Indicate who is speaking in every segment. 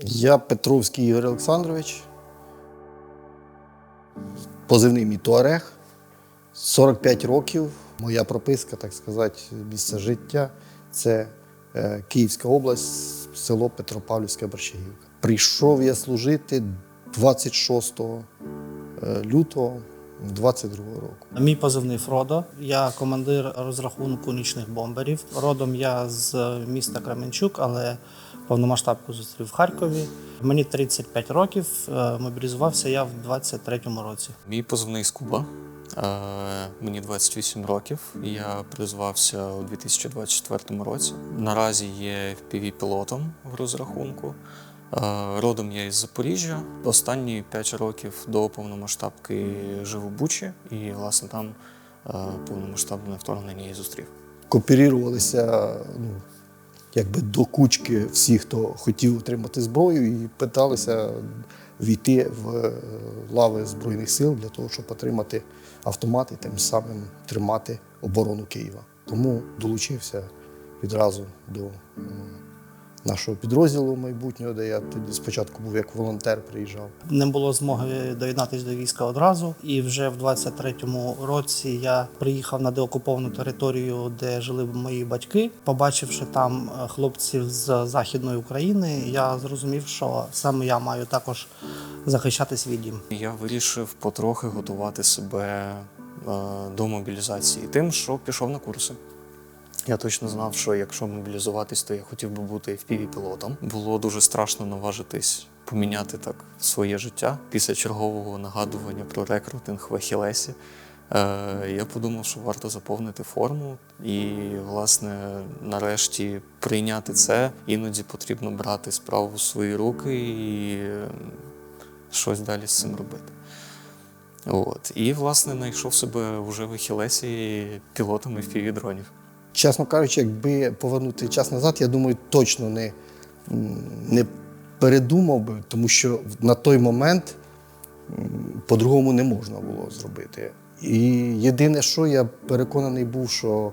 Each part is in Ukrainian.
Speaker 1: Я Петровський Ігор Олександрович. Позивний мій Туарег. 45 років. Моя прописка, так сказати, місце життя це е, Київська область, село Петропавлівська Борщагівка. Прийшов я служити 26 е, лютого 22 року.
Speaker 2: Мій позивний Фродо. Я командир розрахунку нічних бомберів. Родом я з міста Кременчук, але повномасштабку зустрів в Харкові. Мені 35 років. е, Мобілізувався я в 23-му році.
Speaker 3: Мій позивний Скуба. Е, Мені 28 років. Я призвався у 2024 році. Наразі є FPV-пілотом в розрахунку. Е, Родом я із Запоріжжя. Останні 5 років до повномасштабки жив у Бучі, і власне там повномасштабне вторгнення і зустрів.
Speaker 1: Кооперувалися ну, якби до кучки всі, хто хотів отримати зброю, і питалися війти в е, лави Збройних сил для того, щоб отримати автомат і тим самим тримати оборону Києва. Тому долучився відразу до нашого підрозділу майбутнього, де я тоді спочатку був як волонтер, приїжджав.
Speaker 2: Не було змоги доєднатися до війська одразу. І вже в 23-му році я приїхав на деокуповану територію, де жили мої батьки. Побачивши там е, хлопців з західної України, я зрозумів, що саме я маю також захищати свій дім.
Speaker 3: Я вирішив потрохи готувати себе е, до мобілізації тим, що пішов на курси. Я точно знав, що якщо мобілізуватись, то я хотів би бути FPV-пілотом. Було дуже страшно наважитись поміняти так своє життя після чергового нагадування про рекрутинг в Ахілесі. Е, я подумав, що варто заповнити форму і, власне, нарешті прийняти це. Іноді потрібно брати справу в свої руки і е, щось далі з цим робити. От. І, власне, знайшов себе вже в Ахілесі пілотом fpv дронів.
Speaker 1: Чесно кажучи, якби повернути час назад, я думаю, точно не, не передумав би, тому що на той момент по-другому не можна було зробити. І єдине, що я переконаний був, що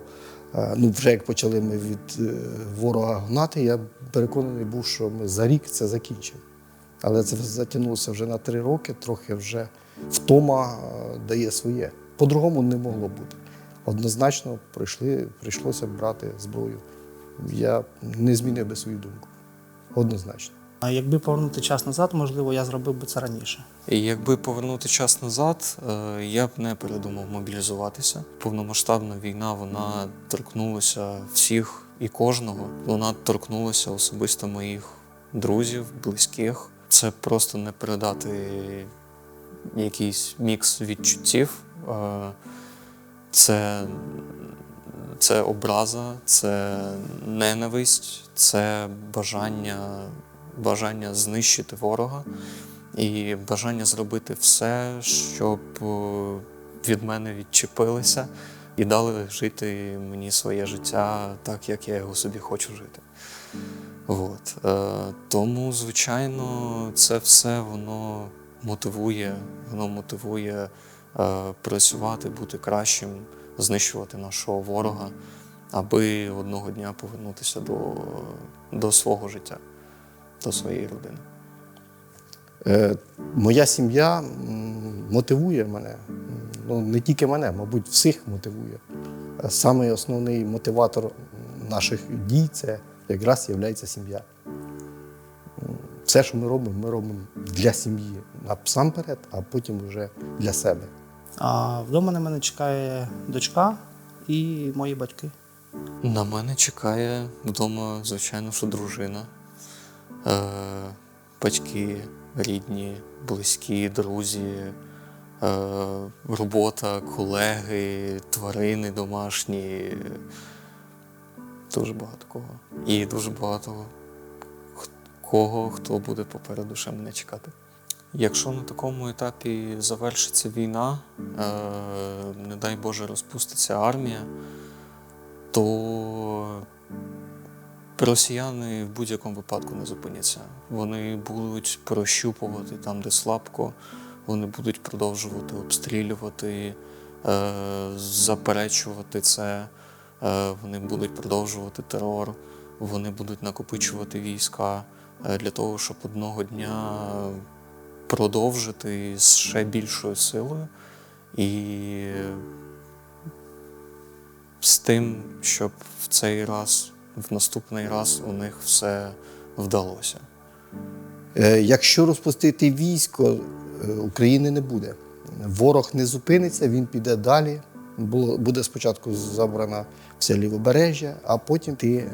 Speaker 1: е, ну, вже як почали ми від е, ворога гнати, я переконаний був, що ми за рік це закінчимо. Але це затягнулося вже на три роки, трохи вже втома е, дає своє. По-другому не могло бути. Однозначно прийшли, прийшлося брати зброю. Я не змінив би свою думку. Однозначно.
Speaker 2: А якби повернути час назад, можливо, я зробив би це раніше.
Speaker 3: І якби повернути час назад, е, я б не передумав мобілізуватися. Повномасштабна війна вона торкнулася всіх і кожного. Вона торкнулася особисто моїх друзів, близьких. Це просто не передати якийсь мікс відчуттів. Це, це образа, це ненависть, це бажання, бажання знищити ворога і бажання зробити все, щоб е, від мене відчепилися і дали жити мені своє життя так, як я його собі хочу жити. От. Е, тому, звичайно, це все воно мотивує, воно мотивує працювати, бути кращим, знищувати нашого ворога, аби одного дня повернутися до, до свого життя, до своєї родини.
Speaker 1: Е, моя сім'я мотивує мене. Ну, не тільки мене, мабуть, всіх мотивує. Е, Самий основний мотиватор наших дій це якраз є сім'я. Все, що ми робимо, ми робимо для сім'ї насамперед, а потім вже для себе.
Speaker 2: А вдома на мене чекає дочка і мої батьки.
Speaker 3: На мене чекає вдома, звичайно, що дружина, е, батьки, рідні, близькі, друзі, е, робота, колеги, тварини домашні. Дуже багато кого. І дуже багато кого, хто буде попереду ще мене чекати. Якщо на такому етапі завершиться війна, е, не дай Боже, розпуститься армія, то росіяни в будь-якому випадку не зупиняться. Вони будуть прощупувати там, де слабко, вони будуть продовжувати обстрілювати, е, заперечувати це, е, вони будуть продовжувати терор, вони будуть накопичувати війська, для того, щоб одного дня продовжити з ще більшою силою і з тим, щоб в цей раз, в наступний раз у них все вдалося.
Speaker 1: Е, Якщо розпустити військо, е, України не буде. Ворог не зупиниться, він піде далі. Буде спочатку забрана вся лівобережжя, а потім ти е,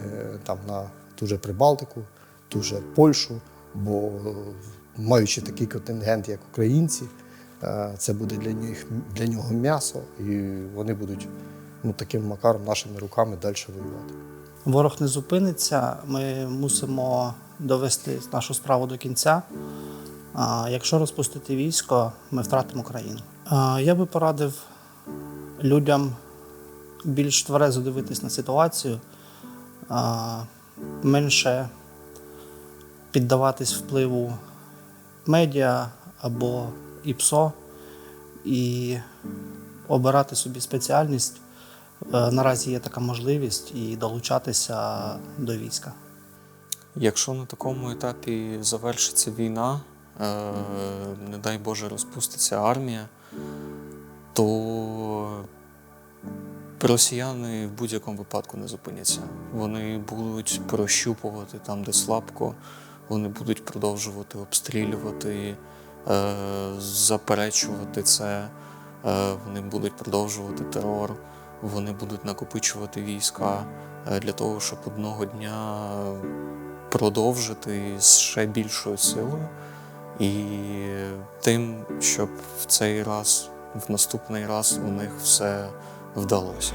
Speaker 1: там на ту же Прибалтику, ту же Польщу, бо маючи такий контингент, як українці, е, це буде для них для нього м'ясо, і вони будуть ну, таким макаром нашими руками далі воювати.
Speaker 2: Ворог не зупиниться. Ми мусимо довести нашу справу до кінця. Якщо розпустити військо, ми втратимо країну. Я би порадив людям більш тверезо дивитись на ситуацію, менше піддаватись впливу медіа або ІПСО і обирати собі спеціальність. Е, Наразі є така можливість і долучатися до війська.
Speaker 3: Якщо на такому етапі завершиться війна, е, не дай Боже, розпуститься армія, то росіяни в будь-якому випадку не зупиняться. Вони будуть прощупувати там, де слабко, вони будуть продовжувати обстрілювати, е, заперечувати це, е, вони будуть продовжувати терор, вони будуть накопичувати війська е, для того, щоб одного дня продовжити з ще більшою силою і тим, щоб в цей раз, в наступний раз у них все вдалося.